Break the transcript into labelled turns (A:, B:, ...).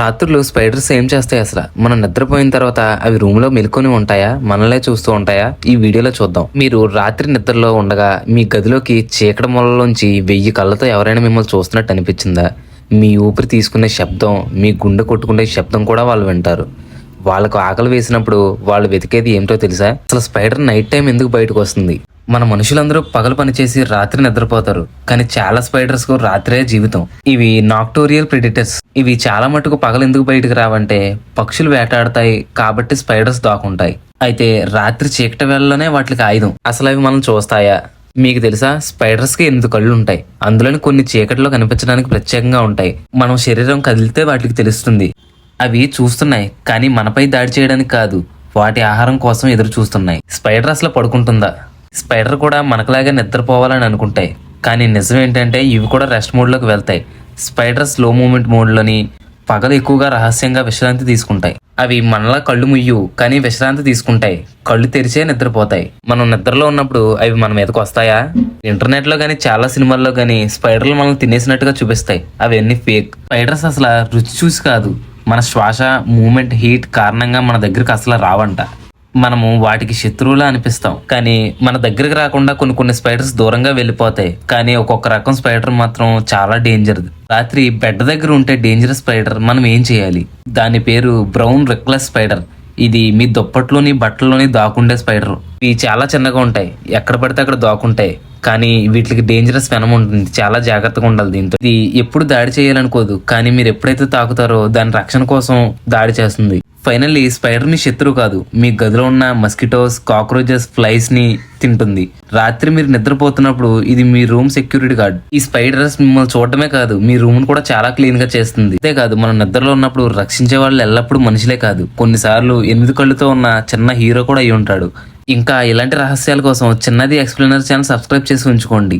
A: రాత్రులు స్పైడర్స్ ఏం చేస్తాయి అసలు? మనం నిద్రపోయిన తర్వాత అవి రూమ్లో మెలుకొని ఉంటాయా? మనలే చూస్తూ ఉంటాయా? ఈ వీడియోలో చూద్దాం. మీరు రాత్రి నిద్రలో ఉండగా మీ గదిలోకి చీకటి మూలలోంచి వెయ్యి కళ్ళతో ఎవరైనా మిమ్మల్ని చూస్తున్నట్టు అనిపించిందా? మీ ఊపిరి తీసుకునే శబ్దం మీ గుండె కొట్టుకునే శబ్దం కూడా వాళ్ళు వింటారు. వాళ్ళకు ఆకలి వేసినప్పుడు వాళ్ళు వెతికేది ఏమిటో తెలుసా? అసలు స్పైడర్ నైట్ టైం ఎందుకు బయటకు వస్తుంది? మన మనుషులందరూ పగలు పనిచేసి రాత్రి నిద్రపోతారు. కానీ చాలా స్పైడర్స్కు రాత్రే జీవితం. ఇవి నాక్టోరియల్ ప్రిడిటర్స్ ఇవి చాలా మటుకు పగలు ఎందుకు బయటకు రావంటే పక్షులు వేటాడతాయి కాబట్టి స్పైడర్స్ దాక్కుంటాయి. అయితే రాత్రి చీకటి వేళలోనే వాటికి ఆయుధం. అసలు అవి మనం చూస్తాయా? మీకు తెలుసా? స్పైడర్స్కి ఎనిమిది కళ్ళు ఉంటాయి. అందులోని కొన్ని చీకటిలో కనిపించడానికి ప్రత్యేకంగా ఉంటాయి. మనం శరీరం కదిలితే వాటికి తెలుస్తుంది. అవి చూస్తున్నాయి కానీ మనపై దాడి చేయడానికి కాదు. వాటి ఆహారం కోసం ఎదురు చూస్తున్నాయి. స్పైడర్ అసలు పడుకుంటుందా? స్పైడర్ కూడా మనకులాగా నిద్రపోవాలని అనుకుంటాయి. కానీ నిజం ఏంటంటే ఇవి కూడా రెస్ట్ మోడ్లోకి వెళ్తాయి. స్పైడర్ స్లో మూమెంట్ మోడ్లోని పగలు ఎక్కువగా రహస్యంగా విశ్రాంతి తీసుకుంటాయి. అవి మనలా కళ్ళు ముయ్యు కానీ విశ్రాంతి తీసుకుంటాయి. కళ్ళు తెరిచే నిద్రపోతాయి. మనం నిద్రలో ఉన్నప్పుడు అవి మన మీదకి వస్తాయా? ఇంటర్నెట్లో కానీ చాలా సినిమాల్లో కానీ స్పైడర్లు మనల్ని తినేసినట్టుగా చూపిస్తాయి. అవన్నీ ఫేక్. స్పైడర్స్ అసలు రుచి చూసి కాదు. మన శ్వాస మూమెంట్ హీట్ కారణంగా మన దగ్గరికి అసలు రావంట. మనము వాటికి శత్రువులా అనిపిస్తాం. కానీ మన దగ్గరికి రాకుండా కొన్ని కొన్ని స్పైడర్స్ దూరంగా వెళ్ళిపోతాయి. కానీ ఒక్కొక్క రకం స్పైడర్ మాత్రం చాలా డేంజర్ రాత్రి బెడ్ దగ్గర ఉంటే డేంజరస్ స్పైడర్ మనం ఏం చేయాలి? దాని పేరు బ్రౌన్ రెక్లెస్ స్పైడర్. ఇది మీ దుప్పట్లోని బట్టల్లోని దాకుండే స్పైడర్. ఇవి చాలా చిన్నగా ఉంటాయి. ఎక్కడ పడితే అక్కడ దాకుంటాయి. కానీ వీటికి డేంజరస్ వెనం ఉంటుంది. చాలా జాగ్రత్తగా ఉండాలి దీంతో. ఇది ఎప్పుడు దాడి చేయాలనుకోదు. కానీ మీరు ఎప్పుడైతే తాకుతారో దాని రక్షణ కోసం దాడి చేస్తుంది. ఫైనల్లీ స్పైడర్ మీ శత్రువు కాదు. మీ గదిలో ఉన్న మస్కిటోస్ కాక్రోచెస్ ఫ్లైస్ని తింటుంది. రాత్రి మీరు నిద్రపోతున్నప్పుడు ఇది మీ రూమ్ సెక్యూరిటీ గార్డ్. ఈ స్పైడర్స్ మిమ్మల్ని చూడటమే కాదు మీ రూమ్ కూడా చాలా క్లీన్గా చేస్తుంది. అంతే కాదు మనం నిద్రలో ఉన్నప్పుడు రక్షించే వాళ్ళు ఎల్లప్పుడూ మనుషులే కాదు. కొన్నిసార్లు ఎనిమిది కళ్ళుతో ఉన్న చిన్న హీరో కూడా అయి ఉంటాడు. ఇంకా ఇలాంటి రహస్యాల కోసం చిన్నది ఎక్స్ప్లెయినర్ ఛానల్ సబ్స్క్రైబ్ చేసి ఉంచుకోండి.